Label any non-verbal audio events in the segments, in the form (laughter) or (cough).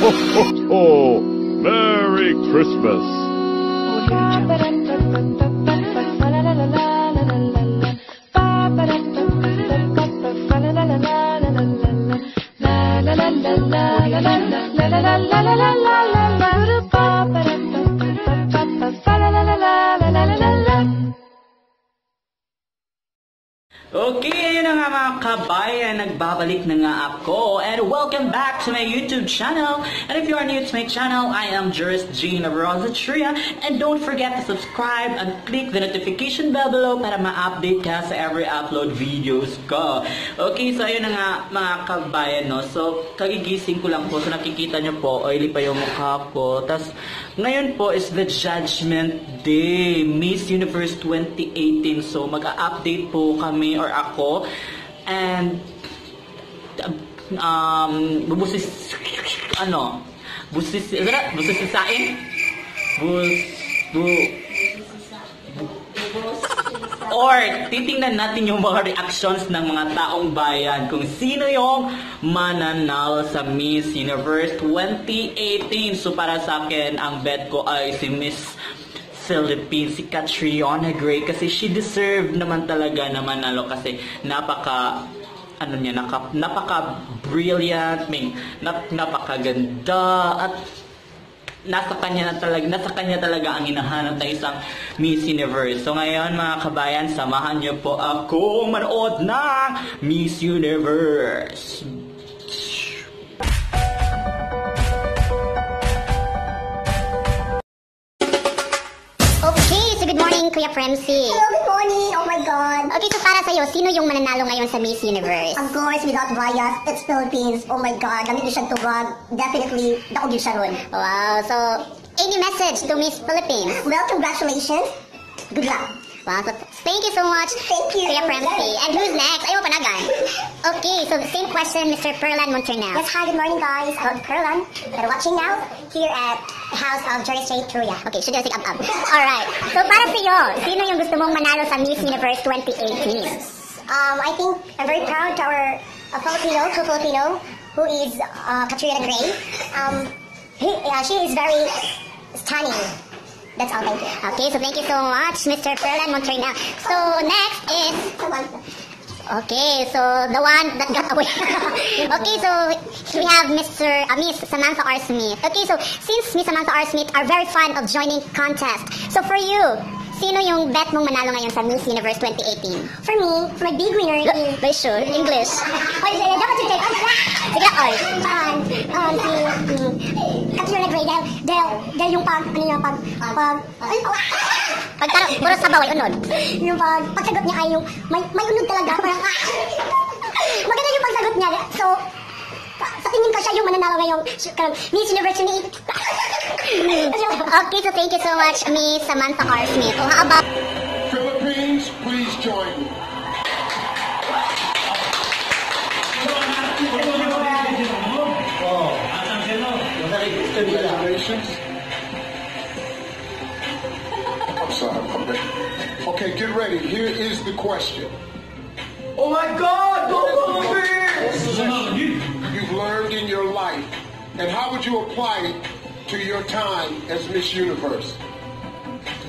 ho, ho, ho! Merry Christmas! la la la la la Hi! Nagbabalik na nga ako and welcome back to my YouTube channel. And if you are new to my channel, I am Jurist Jean of Tria. And don't forget to subscribe and click the notification bell below para ma-update ka sa every upload videos ko. Okay, so ayun na nga mga kabayan, no? So, kagigising ko lang po. So, nakikita nyo po, oily pa yung mukha ko. Tapos, ngayon po is the Judgment Day, Miss Universe 2018. So, mag-update po kami or ako and um, bubusis, ano, busis, busisisain? Bus, bu, or titingnan natin yung mga reactions ng mga taong bayan kung sino yung mananal sa Miss Universe 2018. So para sa akin, ang bet ko ay si Miss Philippines, si Catriona Gray kasi she deserved naman talaga na manalo kasi napaka ano niya, naka, napaka brilliant, I mean, nap, napakaganda at nasa kanya na talaga, nasa kanya talaga ang hinahanap na isang Miss Universe. So ngayon mga kabayan, samahan niyo po ako manood ng Miss Universe. morning, Kuya Premsi. good morning. Oh my God. Okay, so para sa'yo, sino yung mananalo ngayon sa Miss Universe? Of course, without bias, it's Philippines. Oh my God, damit to tubag. Definitely, nakugil siya ron. Wow, so any message to Miss Philippines? Well, congratulations. Good luck. Thank you so much Thank you. for your And who's next? I open na, guys. Okay, so same question, Mr. Perlan Monternal. Yes, hi, good morning, guys. I'm Perlan. You're watching now here at the House of Jerry Street, Truya. Okay, should I say up, up? Alright, so para sa iyo, sino yung gusto mong manalo sa Miss Universe 2018? Um, I think I'm very proud to our uh, Filipino, to Filipino, who is uh, Katrina Gray. Um, he, uh, she is very stunning. That's all. Thank you. Okay, so thank you so much, Mr. Ferland Montrina. So next is. Okay, so the one that got away. (laughs) okay, so we have Mr. Uh, Miss Samantha R. Smith. Okay, so since Miss Samantha R. Smith are very fond of joining contest, so for you, sino yung bet mong manalo ngayon sa Miss Universe 2018? For me, my big winner is... By sure, English. (laughs) Oh, Dahil, dahil yung pag, ano niya, pag, pag, ay, pag, oh. Pagtanong, puro sabaw ay unod. yung pag, pagsagot niya ay yung, may, may unod talaga, parang, ah, maganda yung pagsagot niya. So, sa tingin ko siya yung mananalo ngayong karang, Miss Universe 28. (laughs) okay, so thank you so much, Miss Samantha Carr Smith. How about... I'm sorry, Okay, get ready. Here is the question. Oh my God, go is another You've learned in your life, and how would you apply it to your time as Miss Universe?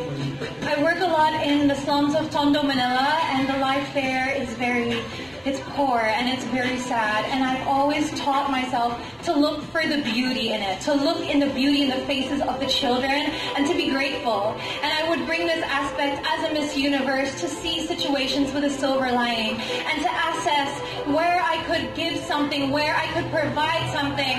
I work a lot in the slums of Tondo, Manila, and the life there is very, it's poor and it's very sad. And I've always taught myself to look for the beauty in it, to look in the beauty in the faces of the children, and to be grateful. And I would bring this aspect as a Miss Universe to see situations with a silver lining and to assess where I could give something, where I could provide something.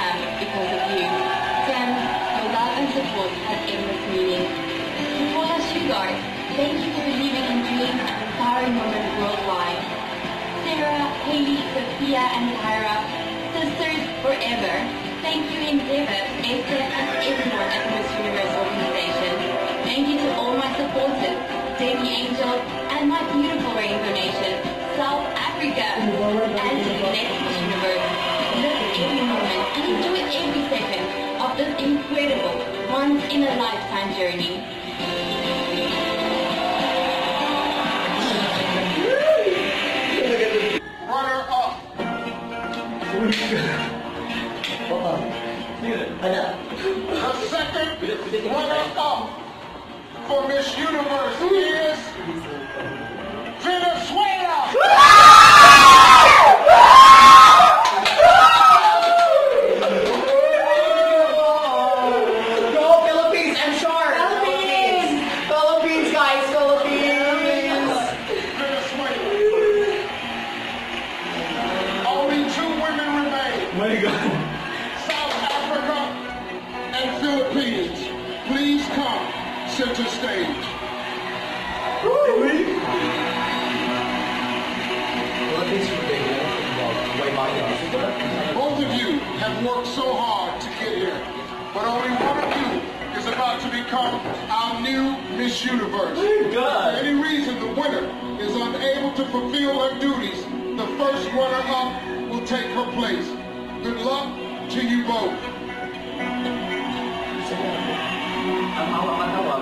inspiring women worldwide. Sarah, Haley, Sophia, and Tyra, sisters forever. Thank you, Endeavour, SF, and everyone at the Miss Universe organization. Thank you to all my supporters, Davy Angel, and my beautiful Rainbow Nation, South Africa, and the next Miss Universe. Live every moment and enjoy every second of this incredible, once-in-a-lifetime journey. The second runner up for Miss Universe is Venezuela. Domingo, South Africa, and Philippines, please come center stage. Both of you have worked so hard to get here, but only one of you is about to become our new Miss Universe. For any reason, the winner is unable to fulfill her duties, the first runner-up will take her place. Good luck to you both. Saya, awak mata awak.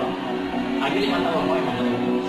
Akhirnya mata awak.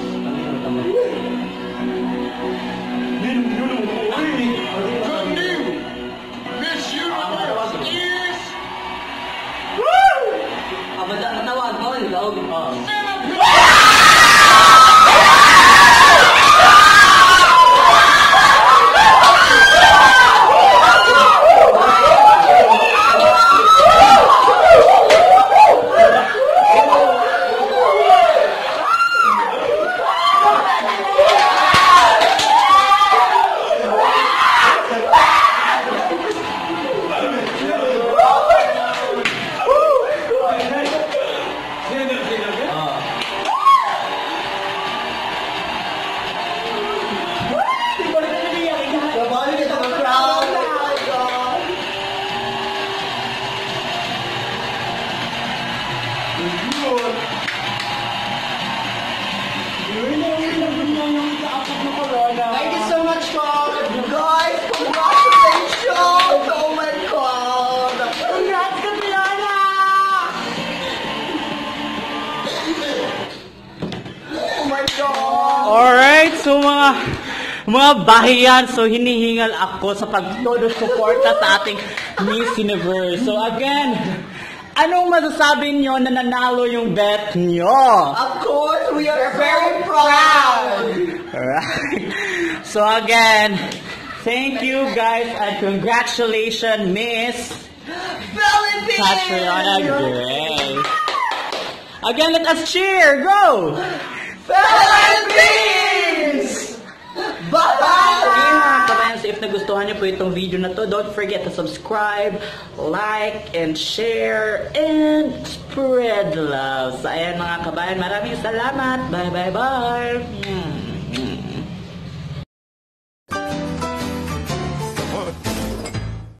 mga bahayan. So, hinihingal ako sa pagtodo support sa ating Miss Universe. So, again, Anong masasabi nyo na nanalo yung bet nyo? Of course, we are very proud! Alright. So again, thank you guys and congratulations, Miss Philippines! Catriona Again, let us cheer! Go! Philippines! bye Bahala! Kamayan, so if nagustuhan niyo po itong video na to, don't forget to subscribe, like, and share, and spread love. So ayan mga kabayan, maraming salamat. Bye, bye, bye.